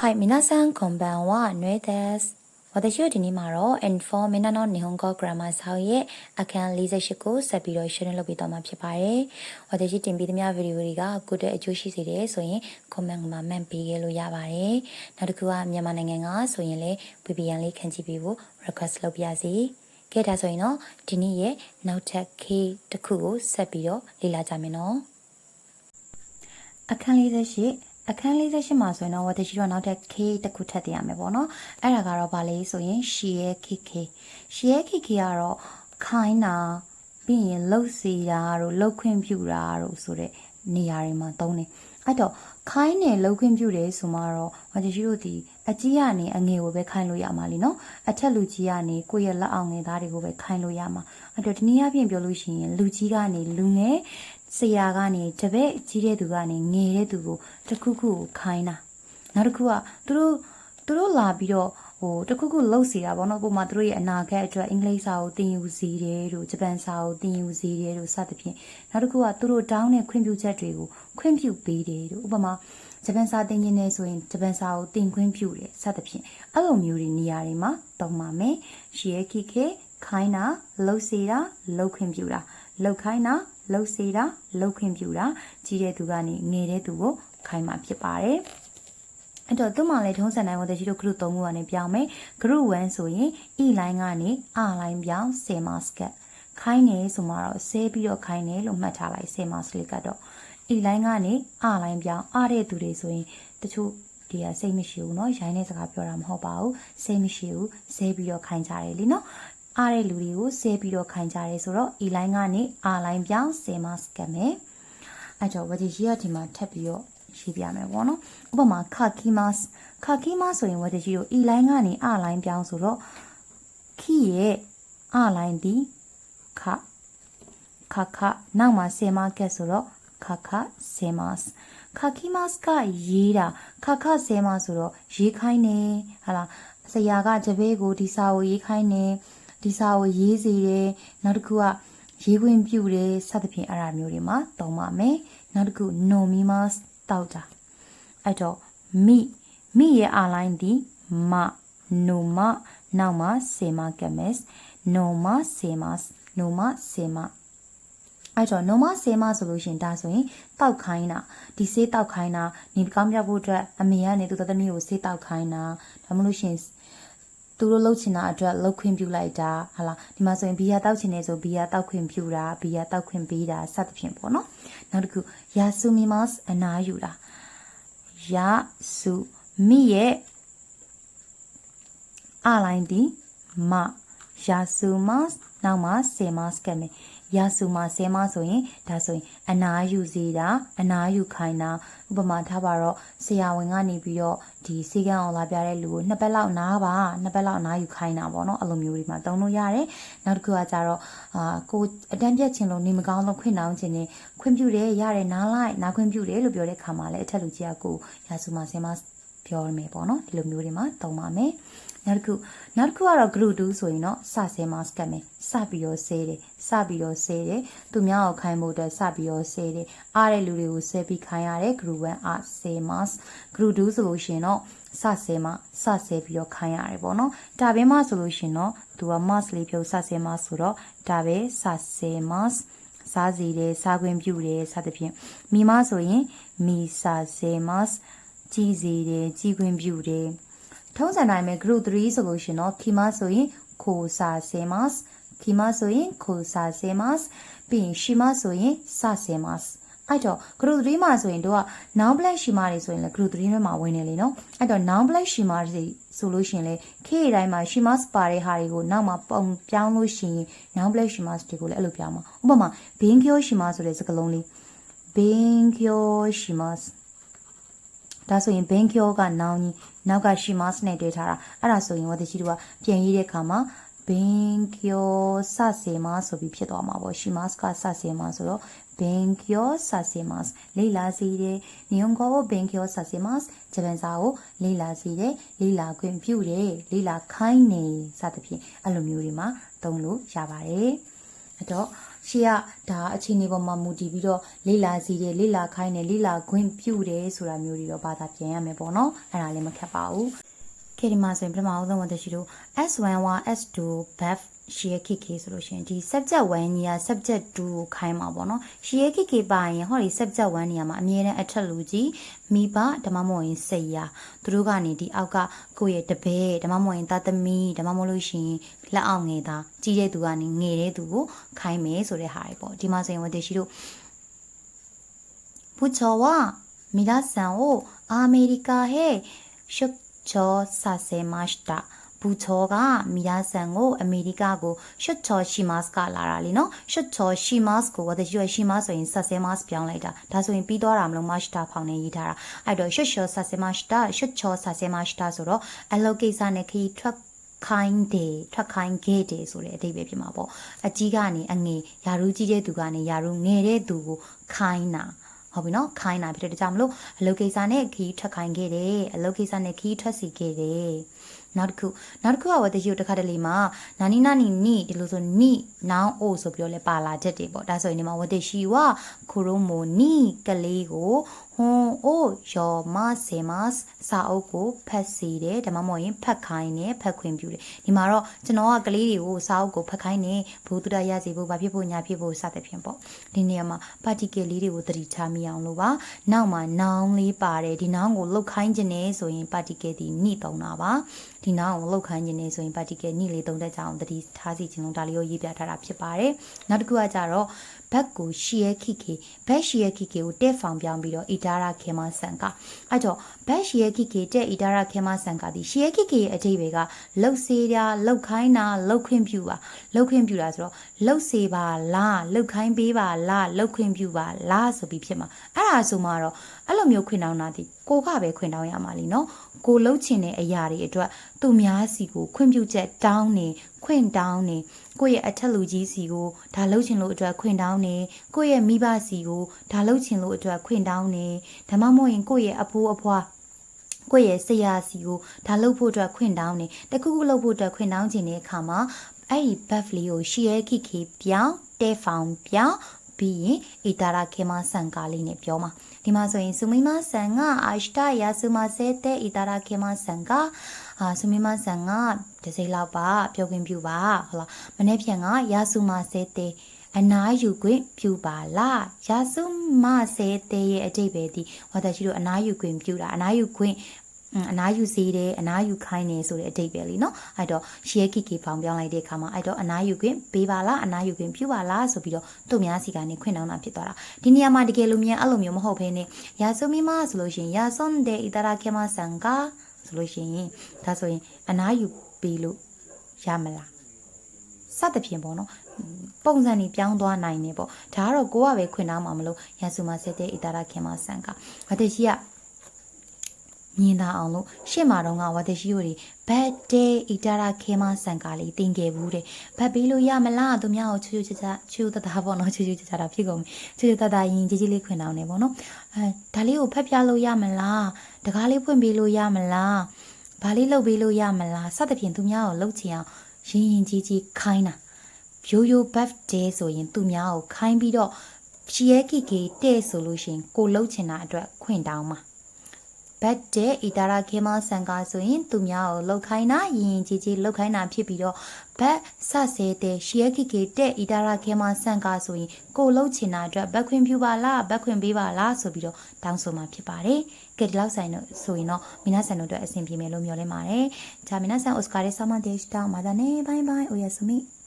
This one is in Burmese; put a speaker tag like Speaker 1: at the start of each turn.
Speaker 1: はい、皆さんこんばんは、ぬえです。私はဒီနေ့မှာတော့ N4 မင်းနော်日本語 grammar ဆောက်ရဲ့အခန်း48ကိုဆက်ပြီးတော့ရှင်းလင်းလုပ်ပြီးတော့မှာဖြစ်ပါတယ်။私တင်ပေးသမျှဗီဒီယိုတွေကကိုယ့်တဲ့အကျိုးရှိစေတယ်ဆိုရင် comment မှာမှန်ပေးခဲ့လို့ရပါတယ်။နောက်တစ်ခုကမြန်မာနိုင်ငံကဆိုရင်လည်း VPN လေးခန့်ကြည့်ပေးဖို့ request လုပ်ပြရစီ။ကဲဒါဆိုရင်တော့ဒီနေ့ရဲ့နောက်ထပ် K တစ်ခုကိုဆက်ပြီးတော့လေ့လာကြမယ်နော်။အခန်း48 အခန်း48မှာဆိုရင်တော့ဝတရှိတော့နောက်ထပ် K တစ်ခုထပ်တင်ရမယ်ပေါ့နော်အဲ့ဒါကတော့ဗာလေဆိုရင် she ရဲ့ KK she ရဲ့ KK ကတော့ခိုင်းတာပြီးရင်လှုပ်စီတာတို့လှုပ်ခွင့်ပြုတာတို့ဆိုတဲ့နေရာတွေမှာသုံးတယ်အဲ့တော့ခိုင်းတယ်လှုပ်ခွင့်ပြုတယ်ဆိုမှတော့ဝတရှိတို့ဒီအကြီးကနေအငယ်ကိုပဲခိုင်းလို့ရမှာလीနော်အထက်လူကြီးကနေကိုယ့်ရဲ့လက်အောင်ငယ်သားတွေကိုပဲခိုင်းလို့ရမှာအဲ့တော့ဒီနေ့အပြင်ပြောလို့ရှိရင်လူကြီးကနေလူငယ် ဆရာကနေတပည့်ကြီးတဲ့သူကနေငယ်တဲ့သူကိုတစ်ခုခုကိုခိုင်းတာနောက်တစ်ခုကသူတို့သူတို့လာပြီးတော့ဟိုတစ်ခုခုလှုပ်စီတာပေါ့နော်ပုံမှန်သူတို့ရဲ့အနာဂတ်အတွက်အင်္ဂလိပ်စာကိုသင်ယူစီတယ်တို့ဂျပန်စာကိုသင်ယူစီတယ်တို့စသဖြင့်နောက်တစ်ခုကသူတို့တောင်းတဲ့ခွင့်ပြုချက်တွေကိုခွင့်ပြုပေးတယ်တို့ဥပမာဂျပန်စာသင်ခြင်းနဲ့ဆိုရင်ဂျပန်စာကိုသင်ခွင့်ပြုတယ်စသဖြင့်အဲ့လိုမျိုးတွေနေရာတွေမှာသုံးပါမယ်ရှီယခိခေခိုင်းတာလှုပ်စီတာလှုပ်ခွင့်ပြုတာလှုပ်ခိုင်းတာ လှုပ်စေတာလှုပ်ခွင့်ပြုတာကြီးတဲ့သူကနေငယ်တဲ့သူကိုခိုင်းမှာဖြစ်ပါတယ်အဲ့တော့သူ့မှာလည်းထုံးစံတိုင်းဝတ်ရှိတို့ group 3ခုကနေပြောင်းမယ် group 1ဆိုရင် e line ကနေ r line ပြောင်း10 mask ခိုင်းနေဆိုမှတော့ဆဲပြီးတော့ခိုင်းနေလို့မှတ်ထားလိုက်10 mask လေးကတော့ e line ကနေ r line ပြောင်းအားတဲ့သူတွေဆိုရင်တချို့ဒီကစိတ်မရှိဘူးเนาะရိုင်းတဲ့စကားပြောတာမဟုတ်ပါဘူးစိတ်မရှိဘူးဆဲပြီးတော့ခိုင်းကြတယ်လीเนาะ အားတဲ့လူတွေကိုဆဲပြီးတော့ခိုင်းကြတယ်ဆိုတော့ e line ကနေ r line ပြောင်း10 mask ကမယ်အဲ့တော့ဝကြီးရဒီမှာထပ်ပြီးတော့ရေးပြမယ်ပေါ့နော်ဥပမာ kakimas kakimas ဆိုရင်ဝကြီးတို့ e line ကနေ r line ပြောင်းဆိုတော့ key ရဲ့ r line ဒီခခခနောက်မှာ10 mark ဆိုတော့ခခ10 mark ခကီမတ်ကရေးတာခခဆဲမဆိုတော့ရေးခိုင်းနေဟာလားဆရာကတပည့်ကိုဒီစာကိုရေးခိုင်းနေ ဒီစာကိုရေးစီတယ်နောက်တစ်ခုကရေးခွင့်ပြုတယ်စသဖြင့်အဲ့ဒါမျိုးတွေမှာသုံးပါမယ်နောက်တစ်ခု nomimas တောက်တာအဲ့တော့မိမိရဲ့အလိုင်းဒီမ noma နောက်မှာ sema kemes noma semas noma sema အဲ့တော့ noma sema ဆိုလို့ရှင်ဒါဆိုရင်တောက်ခိုင်းတာဒီဆေးတောက်ခိုင်းတာနေကောင်းပြဖို့အတွက်အမေကနေသူသမီးကိုဆေးတောက်ခိုင်းတာဒါမှမဟုတ်ရှင် သူတို့လှုပ်ချင်တာအတွက်လှုပ်ခွင့်ပြုလိုက်တာဟာလားဒီမှာဆိုရင်ဘီယာတောက်ချင်နေဆိုဘီယာတောက်ခွင့်ပြုတာဘီယာတောက်ခွင့်ပေးတာစသဖြင့်ပေါ့နော်နောက်တစ်ခုယာဆူမီမတ်အနာယူတာယာဆူမီရဲ့အလိုင်းဒီမယာဆူမတ် နောက်မှာဆေမတ်ကဲမယ်ရာစုမှာဆဲမဆိုရင်ဒါဆိုရင်အနာယူစီတာအနာယူခိုင်းတာဥပမာထားပါတော့ဆရာဝန်ကနေပြီးတော့ဒီစေကန်းအောင်လာပြတဲ့လူကိုနှစ်ပတ်လောက်နားပါနှစ်ပတ်လောက်အနာယူခိုင်းတာပေါ့နော်အဲ့လိုမျိုးတွေမှာတုံးလို့ရတယ်နောက်တစ်ခုကကြတော့အာကိုအတန်းပြတ်ခြင်းလို့နေမကောင်းလို့ခွင့်တောင်းခြင်းနဲ့ခွင့်ပြုတယ်ရတယ်နားလိုက်နားခွင့်ပြုတယ်လို့ပြောတဲ့ခါမှာလည်းအထက်လူကြီးကကိုရာစုမှာဆဲမပြောရမယ်ပေါ့နော်ဒီလိုမျိုးတွေမှာတုံးပါမယ် နောက်တစ်ခုနောက်တစ်ခုကတော့ group 2ဆိုရင်တော့စဆဲ mask ကတ်မယ်စပြီးတော့ဆဲတယ်စပြီးတော့ဆဲတယ်သူများကိုခိုင်းဖို့အတွက်စပြီးတော့ဆဲတယ်အားတဲ့လူတွေကိုဆဲပြီးခိုင်းရတယ် group 1အားဆဲ mask group 2ဆိုလို့ရှိရင်တော့စဆဲမှာစဆဲပြီးတော့ခိုင်းရတယ်ပေါ့နော်ဒါပဲမှဆိုလို့ရှိရင်တော့သူက mask လေးဖြုတ်စဆဲ mask ဆိုတော့ဒါပဲစဆဲ mask စားစီတယ်စားခွင့်ပြုတယ်စသဖြင့်မိမဆိုရင်မီစာဆဲ mask ကြီးစီတယ်ကြီးခွင့်ပြုတယ် ထုံးစံတိုင်းပဲ group 3ဆိုလို့ရှင်တော့ခီမဆိုရင်ခိုစာဆေမတ်ခီမဆိုရင်ခိုစာဆေမတ်ပြီးရင်ရှီမဆိုရင်စဆေမတ်အဲ့တော့ group 3မှာဆိုရင်တို့က noun black ရှီမာတွေဆိုရင်လည်း group 3ထဲမှာဝင်နေလေနော်အဲ့တော့ noun black ရှီမာတွေဆိုလို့ရှင်လေခေအတိုင်းမှာရှီမတ်ပါတဲ့ဟာတွေကိုနောက်မှာပုံပြောင်းလို့ရှိရင် noun black ရှီမတ်တွေကိုလည်းအဲ့လိုပြောင်းမှာဥပမာ bingyo ရှီမဆိုတဲ့စကားလုံးလေး bingyo ရှီမတ် ဒါဆိုရင်ဘင်ကျော်ကနောင်ကြီးနောက်ကရှီမတ်စ်နဲ့တွေ့ထားတာအဲ့ဒါဆိုရင်ဝတရှိတို့ကပြန်ရေးတဲ့အခါမှာဘင်ကျော်ဆစေမဆိုပြီးဖြစ်သွားမှာပေါ့ရှီမတ်စ်ကဆစေမဆိုတော့ဘင်ကျော်ဆစေမစ်လေ့လာစေတယ်ညွန်ကောဘင်ကျော်ဆစေမစ်ဂျပန်စာကိုလေ့လာစေတယ်လေ့လာခွင့်ပြုတယ်လေ့လာခိုင်းနေစသဖြင့်အဲ့လိုမျိုးတွေမှာသုံးလို့ရပါတယ်အဲ့တော့ ရှေ့ကဒါအခြေအနေပေါ်မှာမူတည်ပြီးတော့လေ့လာစီတယ်လေ့လာခိုင်းတယ်လေ့လာခွင့်ပြုတယ်ဆိုတာမျိုးတွေတော့ဘာသာပြန်ရမယ်ပေါ့နော်အဲ့ဒါလည်းမခက်ပါဘူး ခေဒီမှာဆိုရင်ပထမအောင်ဆုံးဝတ်တရှိတို့ S1 S2 buff ရှီယခိခေဆိုလို့ရှိရင်ဒီ subject 1ညီက subject 2ကိုခိုင်းမှာပေါ့နော်ရှီယခိခေပါရင်ဟောဒီ subject 1ညီမှာအမြဲတမ်းအထက်လူကြီးမိဘဓမ္မမဟုတ်ရင်စိတ်ရသူတို့ကနေဒီအောက်ကကိုယ့်ရဲ့တပည့်ဓမ္မမဟုတ်ရင်သားသမီးဓမ္မမဟုတ်လို့ရှိရင်လက်အောင်ငယ်သားကြီးတဲ့သူကနေငယ်တဲ့သူကိုခိုင်းမယ်ဆိုတဲ့ဟာတွေပေါ့ဒီမှာဆိုရင်ဝတ်တရှိတို့부처와 미라산 오 아메리카에 쇼 ချောဆာဆေမတ်တာဘူချောကမိသားဆန်ကိုအမေရိကကိုရှွတ်ချောရှိမတ်ကလာတာလီနော်ရှွတ်ချောရှိမတ်ကိုဝတ်ရွယ်ရှိမတ်ဆိုရင်ဆတ်ဆဲမတ်ပြောင်းလိုက်တာဒါဆိုရင်ပြီးတော့တာမလို့မတ်တာဖောင်းနေရေးထားတာအဲ့တော့ရှွတ်ချောဆတ်ဆဲမတ်တာရှွတ်ချောဆတ်ဆဲမတ်တာဆိုတော့အလောက်ကိစ္စနဲ့ခီးထွက်ခိုင်းတယ်ထွက်ခိုင်းခဲ့တယ်ဆိုတဲ့အဓိပ္ပာယ်ဖြစ်မှာပေါ့အကြီးကနေအငယ်ယာရုကြီးတဲ့သူကနေယာရုငယ်တဲ့သူကိုခိုင်းတာ ဟုတ်ပြီနော်ခိုင်းတာဖြစ်တဲ့ကြောင့်မလို့အလုပ်ကိစ္စနဲ့ခီးထွက်ခိုင်းခဲ့တယ်အလုပ်ကိစ္စနဲ့ခီးထွက်စီခဲ့တယ်နောက်တစ်ခုနောက်တစ်ခုကဝတ္တရုပ်တစ်ခါတလေမှာနာနီနာနီနီဒီလိုဆိုနီနောင်အိုဆိုပြီးတော့လဲပါလာချက်တွေပေါ့ဒါဆိုရင်ဒီမှာဝတ္တရှိဝခရိုမိုနီကလေးကို ဟွန်အိုယောမဆေမတ်စာအုပ်ကိုဖတ်စီတယ်ဒါမှမဟုတ်ရင်ဖတ်ခိုင်းတယ်ဖတ်ခွင့်ပြုတယ်ဒီမှာတော့ကျွန်တော်ကကလေးတွေကိုစာအုပ်ကိုဖတ်ခိုင်းတယ်ဘုသူဒရရစီဖို့ဘာဖြစ်ဖို့ညာဖြစ်ဖို့စသဖြင့်ပေါ့ဒီနေရာမှာ particle လေးတွေကိုသတိထားမိအောင်လို့ပါနောက်မှာ noun လေးပါတယ်ဒီ noun ကိုလုတ်ခိုင်းခြင်းနဲ့ဆိုရင် particle ဒီနိတုံတာပါဒီ noun ကိုလုတ်ခိုင်းခြင်းနဲ့ဆိုရင် particle နိလေးတုံတဲ့ကြောင်သတိထားစီခြင်းလို့ဒါလေးကိုရေးပြထားတာဖြစ်ပါတယ်နောက်တစ်ခုကကြတော့ ဘက်ကိုရှီယခိခေဘက်ရှီယခိခေကိုတက်ဖောင်ပြောင်းပြီးတော့အီတာရာခေမဆန်ကအဲ့တော့ဘက်ရှီယခိခေတက်အီတာရာခေမဆန်ကဒီရှီယခိခေရဲ့အတိတ်တွေကလှုပ်စေးတာလှုပ်ခိုင်းတာလှုပ်ခွင့်ပြုပါလှုပ်ခွင့်ပြုတာဆိုတော့လှုပ်စေပါလားလှုပ်ခိုင်းပေးပါလားလှုပ်ခွင့်ပြုပါလားဆိုပြီးဖြစ်မှာအဲ့ဒါဆိုမှတော့အဲ့လိုမျိုးခွင့်တောင်းတာဒီကိုကပဲခွင့်တောင်းရမှာလीနော်ကိုလှုပ်ချင်တဲ့အရာတွေအတွက်သူများစီကိုခွင့်ပြုချက်တောင်းနေ ခွင့်တောင်းနေကိုယ့်ရဲ့အထက်လူကြီးစီကိုဒါလှုပ်ချင်လို့အတွက်ခွင့်တောင်းနေကိုယ့်ရဲ့မိဘစီကိုဒါလှုပ်ချင်လို့အတွက်ခွင့်တောင်းနေဒါမှမဟုတ်ရင်ကိုယ့်ရဲ့အဖိုးအဖွားကိုယ့်ရဲ့ဆရာစီကိုဒါလှုပ်ဖို့အတွက်ခွင့်တောင်းနေတခုခုလှုပ်ဖို့အတွက်ခွင့်တောင်းခြင်းတဲ့အခါမှာအဲ့ဒီ buff လေးကိုရှီရဲခိခိပြောင်းတဲဖောင်ပြောင်းပြီးရင်အီတာရာခေမဆန်ကာလေးနဲ့ပြောမှာဒီမှာဆိုရင်ဆူမီမဆန်ကအာရှတယာဆူမဆဲတဲ့အီတာရာခေမဆန်ကအာဆူမီမဆန်ကတစိလောက်ပါပြောခွင့်ပြုပါဟုတ်လားမနေ့ဖြန်ကယာဆူမဆဲတဲ့အနာယူခွင့်ပြုပါလားယာစုမဆဲတဲ့ရဲ့အတိတ်ပဲဒီဝါသရှိတို့အနာယူခွင့်ပြုတာအနာယူခွင့်အနာယူစေးတယ်အနာယူခိုင်းတယ်ဆိုတဲ့အတိတ်ပဲလीเนาะအဲ့တော့ရှီယကိကိဖောင်ပြောင်းလိုက်တဲ့အခါမှာအဲ့တော့အနာယူခွင့်ပေးပါလားအနာယူခွင့်ပြုပါလားဆိုပြီးတော့သူ့များစီကနေခွင့်တောင်းတာဖြစ်သွားတာဒီနေရာမှာတကယ်လို့မြန်အဲ့လိုမျိုးမဟုတ်ဘဲနဲ့ယာဆုမီမဆိုလို့ရှိရင်ယာစွန်ဒေအီတာရာကေမဆန်ကာ ဆိုလို့ရှိရင်ဒါဆိုရင်အနာယူပေးလို့ရမလားစသဖြင့်ပေါ့နော်ပုံစံကြီးပြောင်းသွားနိုင်နေပေါ့ဒါကတော့ကိုကပဲခွင့်တောင်းမှာမလို့ယာဆုမဆက်တဲ့အီတာရာကေမဆန်ကာအတရှိက မြင်သာအောင်လို့ရှေ့မှာတော့ကဝတ်တရှိတို့တွေဘတ်ဒေးအီတာရာခဲမဆန်ကာလေးတင်ခဲ့ဘူးတဲ့ဘတ်ပြီးလို့ရမလားသူများကိုချူချူချာချူတတာပေါ့နော်ချူချူချာချာတာဖြစ်ကုန်ချူချူတတာရင်ကြီးကြီးလေးခွင်အောင်နေပေါ့နော်အဲဒါလေးကိုဖတ်ပြလို့ရမလားတကားလေးဖွင့်ပေးလို့ရမလားဘာလေးလုပ်ပေးလို့ရမလားစသဖြင့်သူများကိုလှုပ်ချင်အောင်ရင်ရင်ကြီးကြီးခိုင်းတာရိုးရိုး birthday ဆိုရင်သူများကိုခိုင်းပြီးတော့ရှီယဲကီကီတဲ့ဆိုလို့ရှိရင်ကိုလှုပ်ချင်တာအတွက်ခွင့်တောင်းမှာ ဘတ်တဲ့အီတာရာခေမဆန်ကာဆိုရင်သူများကိုလှုပ်ခိုင်းတာရင်ရင်ကြီးကြီးလှုပ်ခိုင်းတာဖြစ်ပြီးတော့ဘတ်ဆဆဲတဲ့ရှီယခိကေတဲ့အီတာရာခေမဆန်ကာဆိုရင်ကိုလှုပ်ချင်တာအတွက်ဘတ်ခွင့်ပြုပါလားဘတ်ခွင့်ပေးပါလားဆိုပြီးတော့တောင်းဆိုမှာဖြစ်ပါတယ်။ကဲဒီလောက်ဆိုင်တော့ဆိုရင်တော့မီနာဆန်တို့အတွက်အဆင်ပြေမယ်လို့မျှော်လင့်ပါတယ်။ဂျာမီနာဆန်အော်စကာရဲ့ဆာမန်ဒေးရှ်တောင်းမာဒနေဘိုင်ဘိုင်အိုယာဆူမီ